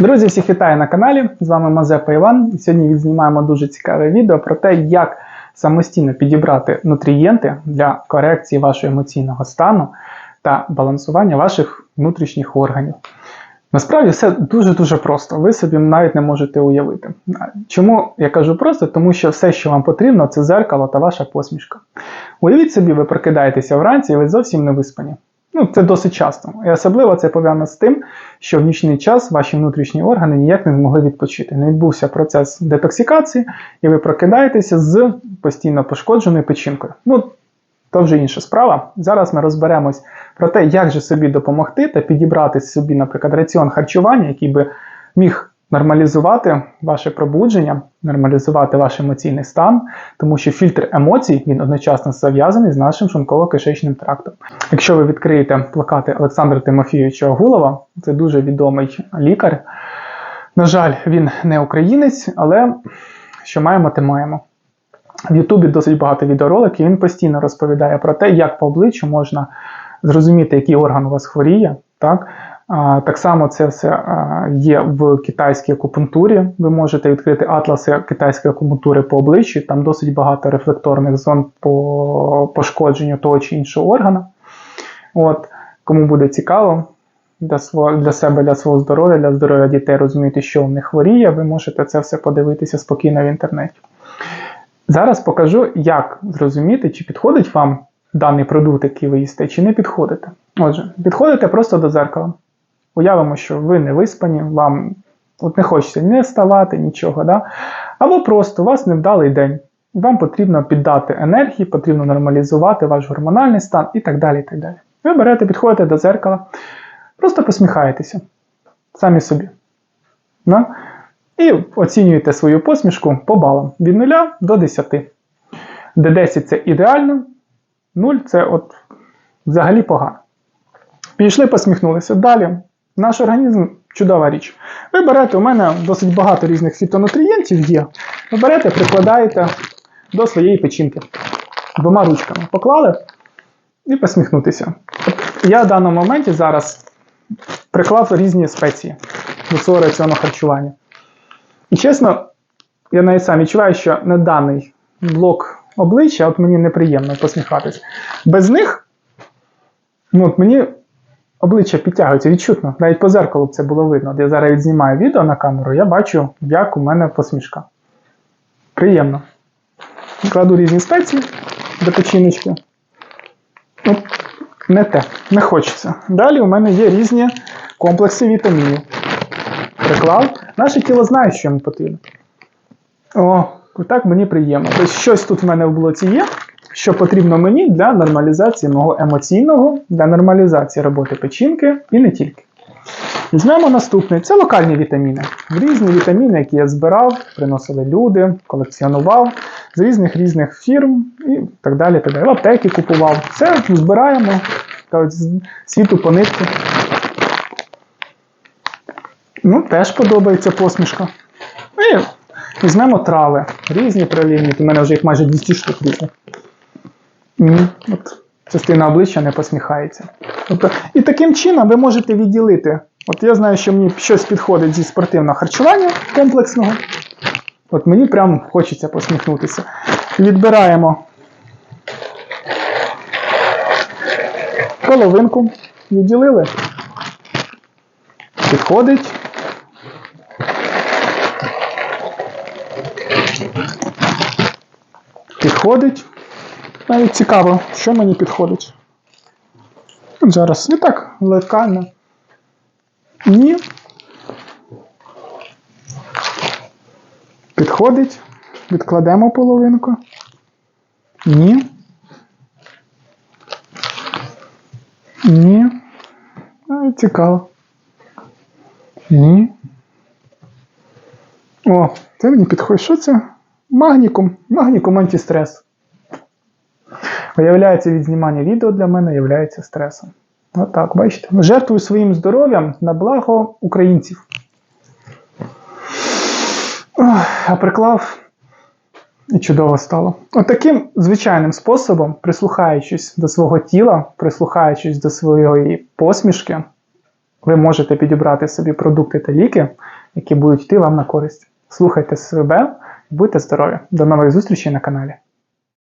Друзі, всіх вітаю на каналі. З вами Мазепа Іван. Сьогодні відзнімаємо дуже цікаве відео про те, як самостійно підібрати нутрієнти для корекції вашого емоційного стану та балансування ваших внутрішніх органів. Насправді все дуже-дуже просто. Ви собі навіть не можете уявити. Чому я кажу просто? Тому що все, що вам потрібно, це зеркало та ваша посмішка. Уявіть собі, ви прокидаєтеся вранці і ви зовсім не виспані. Ну, це досить часто. І особливо це пов'язано з тим, що в нічний час ваші внутрішні органи ніяк не змогли відпочити. Не відбувся процес детоксикації, і ви прокидаєтеся з постійно пошкодженою печінкою. Ну, то вже інша справа. Зараз ми розберемось про те, як же собі допомогти та підібрати собі, наприклад, раціон харчування, який би міг нормалізувати ваше пробудження, нормалізувати ваш емоційний стан, тому що фільтр емоцій він одночасно зав'язаний з нашим шлунково-кишечним трактом. Якщо ви відкриєте плакати Олександра Тимофійовича Огулова, це дуже відомий лікар. На жаль, він не українець, але що маємо, те маємо. В Ютубі досить багато відеороликів, він постійно розповідає про те, як по обличчю можна зрозуміти, який орган у вас хворіє. Так так само це все є в китайській акупунктурі. Ви можете відкрити атласи китайської акупунктури по обличчю, там досить багато рефлекторних зон по пошкодженню того чи іншого органа. От, Кому буде цікаво для свого, для себе, для свого здоров'я, для здоров'я дітей розуміти, що в них хворіє, ви можете це все подивитися спокійно в інтернеті. Зараз покажу, як зрозуміти, чи підходить вам даний продукт, який ви їсте, чи не підходите. Отже, підходите просто до зеркала. Уявимо, що ви не виспані, вам от не хочеться не вставати, нічого. Да? Або просто у вас невдалий день. Вам потрібно піддати енергії, потрібно нормалізувати ваш гормональний стан і так далі. і так далі. Ви берете, підходите до зеркала, просто посміхаєтеся самі собі. Да? І оцінюєте свою посмішку по балам від 0 до 10. Де 10 це ідеально, 0 це от взагалі погано. Пішли, посміхнулися. Далі наш організм чудова річ. Ви берете, у мене досить багато різних фітонутрієнтів є. Ви берете, прикладаєте до своєї печінки. Двома ручками поклали і посміхнутися. Я в даному моменті зараз приклав різні спеції до свого раціону харчування. І чесно, я навіть сам відчуваю, що на даний блок обличчя от мені неприємно посміхатись. Без них ну, от мені обличчя підтягується відчутно. Навіть по зеркалу це було видно. я зараз відзнімаю відео на камеру, я бачу, як у мене посмішка. Приємно. Кладу різні спеції до печіночки. Ну, Не те, не хочеться. Далі у мене є різні комплекси вітамінів. Приклав. Наше тіло знає, що йому потрібно. О, так мені приємно. Тобто щось тут в мене в блоці є що потрібно мені для нормалізації мого емоційного, для нормалізації роботи печінки і не тільки. Візьмемо наступний це локальні вітаміни. Різні вітаміни, які я збирав, приносили люди, колекціонував з різних різних фірм і так далі. так далі. Аптеки купував. Все збираємо з світу по нитку. Ну, Теж подобається посмішка. І візьмемо трави. Різні трав'яні. У мене вже їх майже 200 штук різних. От Частина обличчя не посміхається. Тобто, І таким чином ви можете відділити. От я знаю, що мені щось підходить зі спортивного харчування комплексного. От мені прям хочеться посміхнутися. Відбираємо половинку, відділили. Підходить. Підходить. Навіть цікаво, що мені підходить. Зараз не так локально. Ні. Підходить. Відкладемо половинку. Ні. Ні. Навіть цікаво. Ні. О, це мені підходить. Що це? Магнікум. Магнікум антистрес. Виявляється, від знімання відео для мене є стресом. Отак, бачите? Жертвую своїм здоров'ям на благо українців. А приклав і чудово стало. От таким звичайним способом, прислухаючись до свого тіла, прислухаючись до своєї посмішки, ви можете підібрати собі продукти та ліки, які будуть йти вам на користь. Слухайте себе, будьте здорові! До нових зустрічей на каналі.